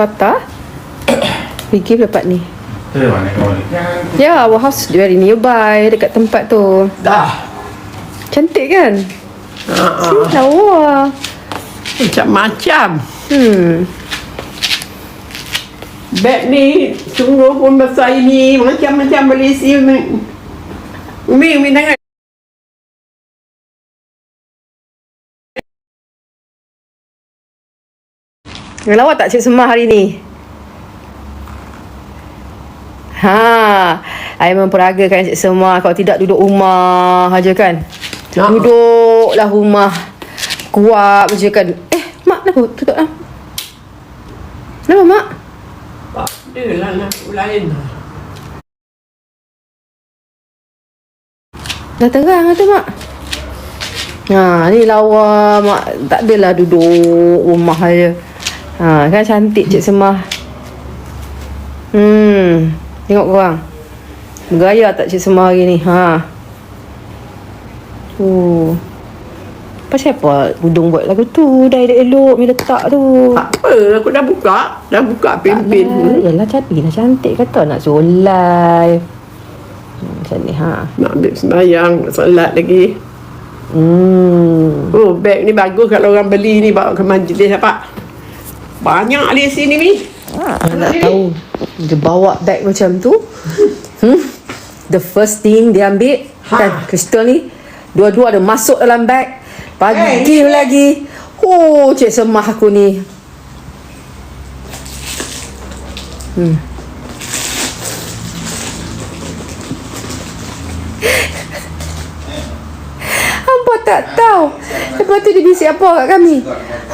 Fata. We give dapat ni. Ya, our house very nearby dekat tempat tu. Dah. Cantik kan? Ha, Uh-uh. Lawa. Macam-macam. Hmm. Beg ni sungguh pun besar ini. Macam-macam boleh isi. Umi, Umi, Umi Lawa tak Cik Semah hari ni? Ha, I memperagakan Cik Semah kalau tidak duduk rumah aja kan. Ha. Duduklah rumah. Kuat aja kan. Eh, mak kenapa tutup lah? Kenapa mak? Tak ada lah nak lain. Dah terang lah tu mak. Ha, ni lawa mak tak adalah duduk rumah aja. Ha, kan cantik Cik Semah. Hmm, tengok korang. Bergaya tak Cik Semah hari ni? Ha. Pasal apa Budung buat lagu tu Dah elok-elok Ni letak tu Tak apa, aku dah buka. Dah buka pimpin. Alah, Yalah cantik lah cantik Kata nak suruh live hmm, Macam ni ha Nak ambil sembahyang, solat lagi. Hmm Oh, beg ni bagus kalau orang beli ni bawa ke majlis apa. Banyak di sini ni. Ah, nak tahu Dia bawa bag macam tu? Hmm? The first thing dia ambil Ha. Kan Crystal ni Dua-dua ada masuk dalam bag. Pagi Eh, hey, ni- lagi. Oh Cik Semah aku ni. Hmm tak tahu Lepas tu dia bisik apa kat kami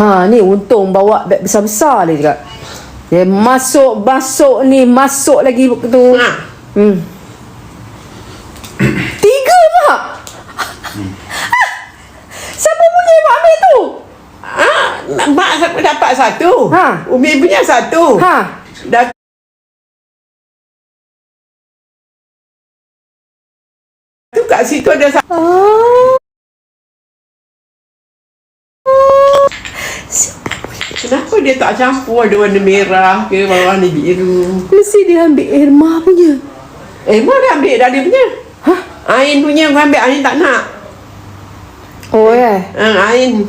Ha ni untung bawa beg besar-besar dia cakap Dia masuk Masuk ni Masuk lagi tu Ha. Hmm Tiga mak Siapa punya mak ambil tu Ah, mak siapa dapat satu. Ha. Umi punya satu. Ha Dah tu kat situ ada satu. Ah. Kenapa dia tak campur ada warna merah ke warna biru? Mesti dia ambil Irma punya mak dah ambil dah dia punya. Hah? Ain punya kau ambil, Ain tak nak. Oh eh Ha, Ain.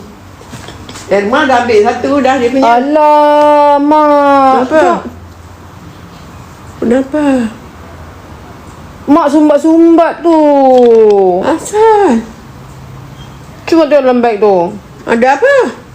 Erma dah ambil satu dah dia punya. Alamak Kenapa? Kenapa? Mak sumbat-sumbat tu Asal? Cuma dalam beg tu Ada apa?